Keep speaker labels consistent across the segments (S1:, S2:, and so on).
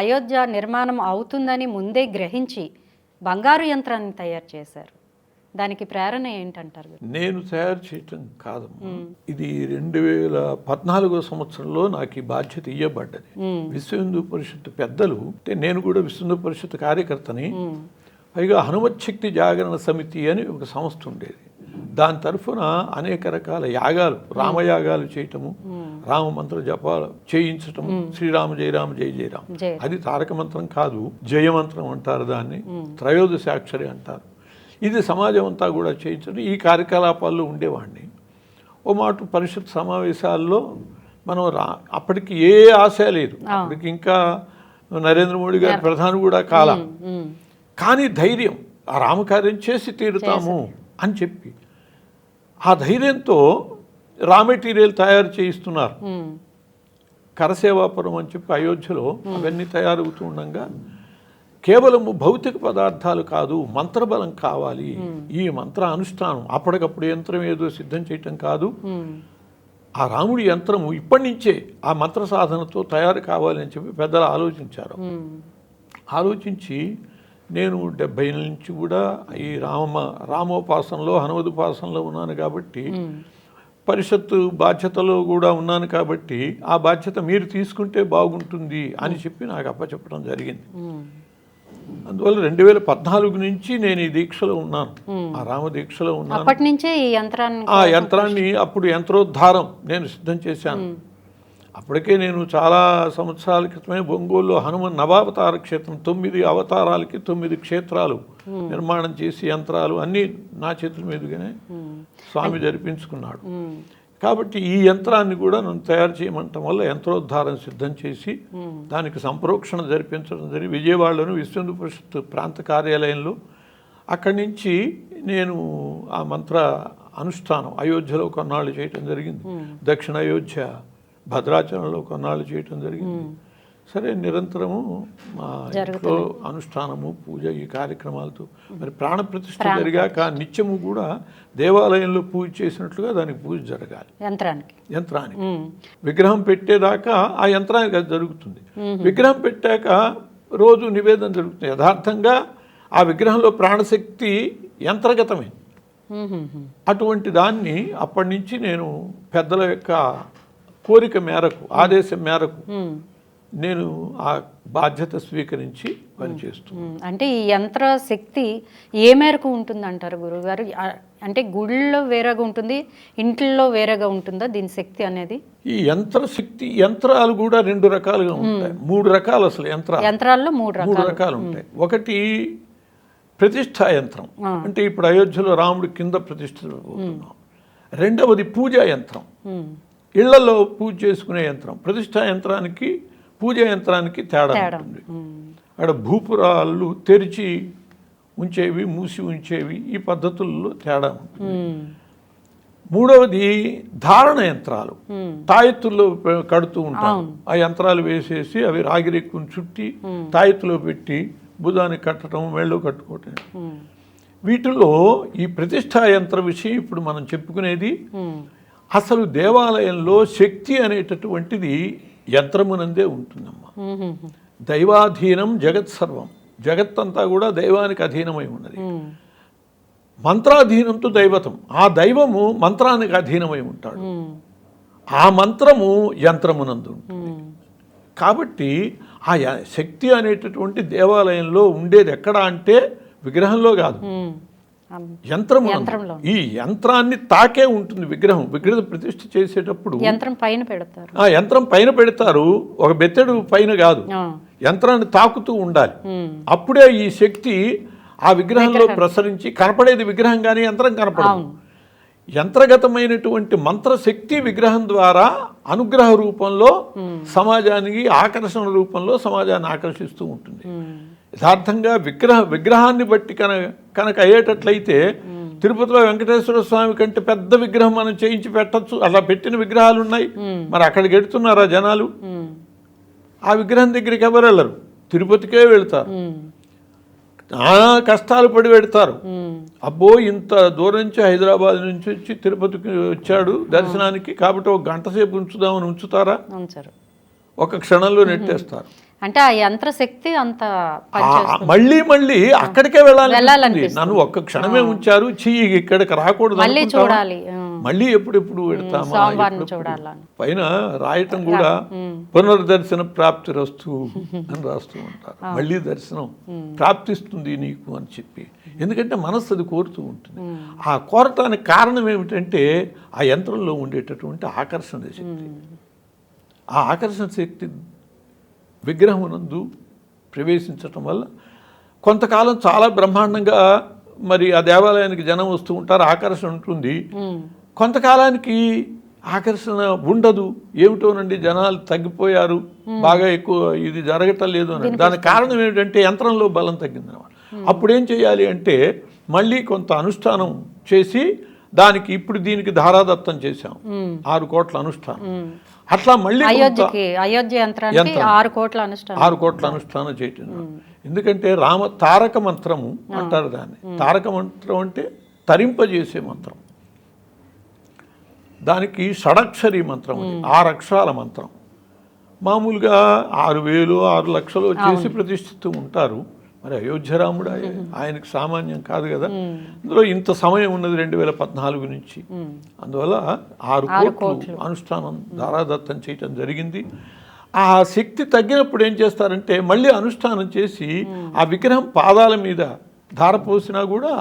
S1: అయోధ్య నిర్మాణం అవుతుందని ముందే గ్రహించి బంగారు యంత్రాన్ని తయారు చేశారు. దానికి ప్రేరణ ఏంటంటారు?
S2: నేను తయారు చేయటం కాదు ఇది రెండు వేల పద్నాలుగో సంవత్సరంలో నాకు ఈ బాధ్యత ఇవ్వబడ్డది. విశ్వ హిందూ పరిషత్ పెద్దలు అంటే నేను కూడా విశ్వ హిందూ పరిషత్ కార్యకర్తని పైగా హనుమత్ శక్తి జాగరణ సమితి అని ఒక సంస్థ ఉండేది. దాని తరఫున అనేక రకాల యాగాలు రామయాగాలు చేయటము రామ మంత్ర జపాలు చేయించటం శ్రీరామ జయరామ జయ జయరామ.
S1: జయ.
S2: అది తారక మంత్రం కాదు జయమంత్రం అంటారు దాన్ని త్రయోదశాక్షరి అంటారు. ఇది సమాజం అంతా కూడా చేయించడం ఈ కార్యకలాపాల్లో ఉండేవాడిని. ఓ మాట పరిషత్ సమావేశాల్లో మనం రా అప్పటికి ఏ ఆశ లేదు. అప్పటికి ఇంకా నరేంద్ర మోడీ గారి ప్రధాని కూడా కాల. కానీ ధైర్యం ఆ రామకార్యం చేసి తీరుతాము అని చెప్పి. ఆ ధైర్యంతో రా మెటీరియల్ తయారు చేయిస్తున్నారు. కరసేవాపురం అని చెప్పి అయోధ్యలో అవన్నీ తయారవుతూ ఉండగా కేవలం భౌతిక పదార్థాలు కాదు మంత్రబలం కావాలి ఈ మంత్ర అనుష్ఠానం అప్పటికప్పుడు యంత్రం ఏదో సిద్ధం చేయటం కాదు. ఆ రాముడి యంత్రము ఇప్పటి నుంచే ఆ మంత్ర సాధనతో తయారు కావాలి అని చెప్పి పెద్దలు ఆలోచించారు. ఆలోచించి నేను డెబ్బై నుంచి కూడా ఈ రామ రామోపాసనలో హనుమదుపాసనలో ఉన్నాను కాబట్టి. పరిషత్తు బాధ్యతలో కూడా ఉన్నాను కాబట్టి ఆ బాధ్యత మీరు తీసుకుంటే బాగుంటుంది అని చెప్పి నాకు అప్పచెప్పడం జరిగింది. అందువల్ల రెండు వేల పద్నాలుగు నుంచి నేను ఈ దీక్షలో ఉన్నాను. ఆ రామ దీక్షలో ఉన్నాను.
S1: అప్పటి నుంచే ఈ యంత్రాన్ని
S2: ఆ యంత్రాన్ని అప్పుడు యంత్రోద్ధారం నేను సిద్ధం చేశాను. అప్పటికే నేను చాలా సంవత్సరాల క్రితమే ఒంగోలులో హనుమన్ నవావతార క్షేత్రం తొమ్మిది అవతారాలకి తొమ్మిది క్షేత్రాలు నిర్మాణం చేసి యంత్రాలు అన్నీ నా చేతుల మీదుగానే. స్వామి జరిపించుకున్నాడు. కాబట్టి ఈ యంత్రాన్ని కూడా నన్ను తయారు చేయమంటం వల్ల యంత్రోద్ధారం సిద్ధం చేసి దానికి సంప్రోక్షణ జరిపించడం జరిగి విజయవాడలోని విశ్వందు పరిషత్ ప్రాంత కార్యాలయంలో అక్కడి నుంచి నేను ఆ మంత్ర అనుష్ఠానం అయోధ్యలో కొన్నాళ్ళు చేయటం జరిగింది. దక్షిణ అయోధ్య భద్రాచలంలో కొన్నాళ్ళు చేయటం జరిగింది. సరే నిరంతరము మా ఇంట్లో అనుష్ఠానము పూజ ఈ కార్యక్రమాలతో మరి ప్రాణ ప్రతిష్ఠ జరిగాక నిత్యము కూడా దేవాలయంలో పూజ చేసినట్లుగా దానికి పూజ జరగాలి.
S1: యంత్రానికి.
S2: యంత్రానికి. విగ్రహం పెట్టేదాకా ఆ యంత్రానికి అది జరుగుతుంది. విగ్రహం పెట్టాక రోజు నివేదన జరుగుతుంది. యథార్థంగా ఆ విగ్రహంలో ప్రాణశక్తి యంత్రగతమే. అటువంటి దాన్ని అప్పటి నుంచి నేను పెద్దల యొక్క కోరిక మేరకు ఆదేశం మేరకు. నేను ఆ బాధ్యత స్వీకరించి పనిచేస్తున్నాను.
S1: అంటే ఈ యంత్ర శక్తి ఏ మేరకు ఉంటుంది అంటారు గురుగారు? ఆ, అంటే గుళ్ళో వేరేగా ఉంటుంది ఇంట్లో వేరేగా ఉంటుందా దీని శక్తి అనేది?
S2: ఈ యంత్ర శక్తి యంత్రాలు కూడా రెండు రకాలుగా ఉంటాయి. మూడు రకాలు అసలు యంత్రాలు.
S1: యంత్రాల్లో మూడు రకాలు.
S2: మూడు రకాలు ఉంటాయి. ఒకటి ప్రతిష్ఠా యంత్రం. అంటే ఇప్పుడు అయోధ్యలో రాముడి కింద ప్రతిష్ఠితపోతున్నాం రెండవది పూజా యంత్రం. ఇళ్ళలో పూజ చేసుకునే యంత్రం ప్రతిష్ఠా యంత్రానికి పూజా యంత్రానికి తేడా ఉంటుంది. అక్కడ భూపురాలు తెరిచి ఉంచేవి మూసి ఉంచేవి ఈ పద్ధతుల్లో తేడా ఉంటుంది. మూడవది ధారణ యంత్రాలు. తాయెత్తుల్లో కడుతూ ఉంటారు ఆ యంత్రాలు వేసేసి అవి రాగిరెక్కుని చుట్టి తాయెత్తులో పెట్టి భుజానికి కట్టడం మెళ్ళో కట్టుకోవటం
S1: మ్మ్.
S2: వీటిలో ఈ ప్రతిష్ఠా యంత్ర విషయం ఇప్పుడు మనం చెప్పుకునేది. అసలు దేవాలయంలో శక్తి అనేటటువంటిది యంత్రమునందే ఉంటుందమ్మా
S1: మ్మ్.
S2: దైవాధీనం జగత్ సర్వం జగత్తంతా కూడా దైవానికి అధీనమై ఉన్నది. మంత్రాధీనంతో దైవతం ఆ దైవము మంత్రానికి అధీనమై ఉంటాడు. ఆ మంత్రము యంత్రమునందు ఉంటుంది. కాబట్టి ఆ శక్తి అనేటటువంటి దేవాలయంలో ఉండేది ఎక్కడ అంటే విగ్రహంలో కాదు
S1: యంత్రంలో.
S2: ఈ యంత్రాన్ని తాకే ఉంటుంది విగ్రహం విగ్రహ ప్రతిష్ఠ చేసేటప్పుడు
S1: యంత్రం పైన పెడతారు
S2: ఆ యంత్రం పైన పెడతారు ఒక బెత్తడు పైన కాదు. యంత్రాన్ని తాకుతూ ఉండాలి. అప్పుడే ఈ శక్తి ఆ విగ్రహంలో ప్రసరించి కనపడేది విగ్రహం కానీ యంత్రం కనపడదు. యంత్రగతమైనటువంటి మంత్రశక్తి విగ్రహం ద్వారా అనుగ్రహ రూపంలో సమాజానికి ఆకర్షణ రూపంలో సమాజాన్ని ఆకర్షిస్తూ ఉంటుంది. యథార్థంగా విగ్రహ విగ్రహాన్ని బట్టి కనుక కనుక అయ్యేటట్లయితే తిరుపతిలో వెంకటేశ్వర స్వామి కంటే పెద్ద విగ్రహం మనం చేయించి పెట్టచ్చు. అలా పెట్టిన విగ్రహాలు ఉన్నాయి మరి అక్కడికి ఎడుతున్నారా జనాలు. ఆ విగ్రహం దగ్గరికి ఎవరు వెళ్ళరు? తిరుపతికే వెళ్తారు. చాలా కష్టాలు పడి పెడతారు. అబ్బో ఇంత దూరం నుంచి హైదరాబాద్ నుంచి వచ్చి తిరుపతికి వచ్చాడు దర్శనానికి కాబట్టి ఒక గంట సేపు ఉంచుదామని ఉంచుతారా? ఒక క్షణంలో నెట్టేస్తారు.
S1: అంటే ఆ యంత్రశక్తి అంత
S2: మళ్ళీ మళ్ళీ అక్కడికే వెళ్ళాలి. నన్ను ఒక్క క్షణమే ఉంచారు. చీ ఇక్కడికి రాకూడదు
S1: మళ్ళీ? చూడాలి.
S2: మళ్ళీ ఎప్పుడెప్పుడు పెడతామా పైన రాయటం కూడా పునర్దర్శన ప్రాప్తి రస్తు అని రాస్తూ ఉంటారు. మళ్ళీ దర్శనం ప్రాప్తిస్తుంది నీకు అని చెప్పి. ఎందుకంటే మనస్సు అది కోరుతూ ఉంటుంది. ఆ కోరటానికి కారణం ఏమిటంటే ఆ యంత్రంలో ఉండేటటువంటి ఆకర్షణ శక్తి. ఆ ఆకర్షణ శక్తి విగ్రహమునందు ప్రవేశించటం వల్ల కొంతకాలం చాలా బ్రహ్మాండంగా మరి ఆ దేవాలయానికి జనం వస్తూ ఉంటారు ఆకర్షణ ఉంటుంది. కొంతకాలానికి ఆకర్షణ ఉండదు. ఏమిటోనండి జనాలు తగ్గిపోయారు. బాగా ఎక్కువ ఇది జరగటం లేదు అని దానికి కారణం ఏమిటంటే యంత్రంలో బలం తగ్గింది అనమాట అప్పుడు ఏం చేయాలి అంటే మళ్ళీ కొంత అనుష్ఠానం చేసి దానికి ఇప్పుడు దీనికి ధారాదత్తం చేశాం. ఆరు కోట్ల అనుష్ఠానం. అట్లా మళ్ళీ
S1: అయోధ్యకి అయోధ్య యంత్రానికి
S2: యంత్రం.
S1: ఆరు కోట్ల అనుష్ఠానం.
S2: ఆరు కోట్ల అనుష్ఠానం చేయటం. ఎందుకంటే రామ తారక మంత్రము అంటారు దాన్ని. తారక మంత్రం అంటే తరింపజేసే మంత్రం. దానికి షడక్షరి మంత్రం ఆరు అక్షరాల మంత్రం. మామూలుగా ఆరు వేలు ఆరు లక్షలు చేసి ప్రతిష్ఠిస్తూ ఉంటారు. మరి అయోధ్య రాముడు ఆయ- ఆయనకు సామాన్యం కాదు కదా. అందులో ఇంత సమయం ఉన్నది రెండు వేల పద్నాలుగు నుంచి. అందువల్ల ఆరు కోట్లు అనుష్ఠానం ధారాదత్తం చేయటం జరిగింది. ఆ శక్తి తగ్గినప్పుడు ఏం చేస్తారంటే మళ్ళీ అనుష్ఠానం చేసి ఆ విగ్రహం పాదాల మీద ధార పోసినా కూడా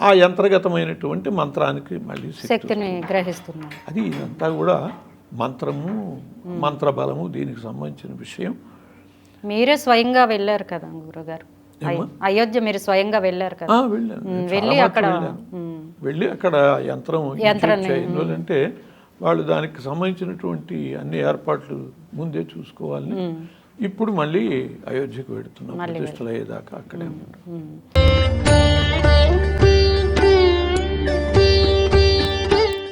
S2: ఆ యంత్రగతమైనటువంటి మంత్రానికి మళ్ళీ శక్తి
S1: శక్తిని గ్రహిస్తున్నాం
S2: అది ఇదంతా కూడా మంత్రము మంత్రబలము దీనికి సంబంధించిన విషయం.
S1: మీరే స్వయంగా వెళ్ళారు కదా గురుగారు? అయోధ్య మీరు స్వయంగా వెళ్ళారు కదా. వెళ్ళి అక్కడ
S2: వెళ్ళి అక్కడ యంత్రం ఎందుకంటే వాళ్ళు దానికి సంబంధించినటువంటి అన్ని ఏర్పాట్లు ముందే చూసుకోవాలని ఇప్పుడు మళ్ళీ అయోధ్యకు వెడుతున్నాం ప్రతిష్టలు అయ్యేదాకా అక్కడే.